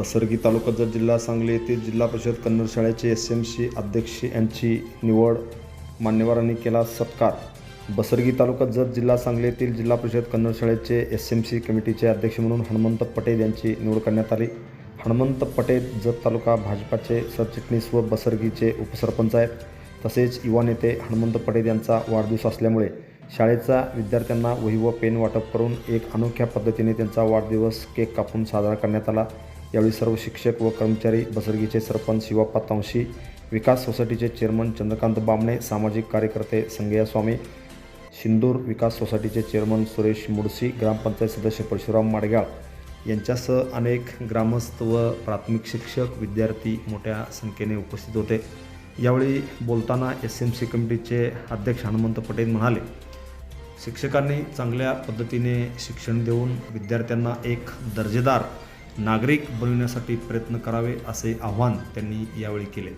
पसरगी तालुका जर जिल्हा सांगली येथील जिल्हा परिषद कन्नड शाळेचे एस एम सी अध्यक्ष यांची निवड मान्यवरांनी केला सत्कार. बसरगी तालुका जत जिल्हा सांगली येथील जिल्हा परिषद कन्नड शाळेचे एस एम सी कमिटीचे अध्यक्ष म्हणून हनुमंत पटेल यांची निवड करण्यात आली. हनुमंत पटेल जत तालुका भाजपाचे सरचिटणीस व बसरगीचे उपसरपंच आहेत. तसेच युवा नेते हनुमंत पटेल यांचा वाढदिवस असल्यामुळे शाळेचा विद्यार्थ्यांना वही व पेन वाटप करून एक अनोख्या पद्धतीने त्यांचा वाढदिवस केक कापून साजरा करण्यात आला. यावेळी सर्व शिक्षक व कर्मचारी बसरगीचे सरपंच शिवा पातांशी विकास सोसायटीचे चेअरमन चंद्रकांत बामणे सामाजिक कार्यकर्ते संगया स्वामी शिंदूर विकास सोसायटीचे चेअरमन सुरेश मुडसी ग्रामपंचायत सदस्य परशुराम माडगाळ यांच्यासह अनेक ग्रामस्थ व प्राथमिक शिक्षक विद्यार्थी मोठ्या संख्येने उपस्थित होते. यावेळी बोलताना एस एम सी कमिटीचे अध्यक्ष हनुमंत पटेल म्हणाले शिक्षकांनी चांगल्या पद्धतीने शिक्षण देऊन विद्यार्थ्यांना एक दर्जेदार नागरिक बनविण्यासाठी प्रयत्न करावे असे आव्हान त्यांनी यावेळी केले.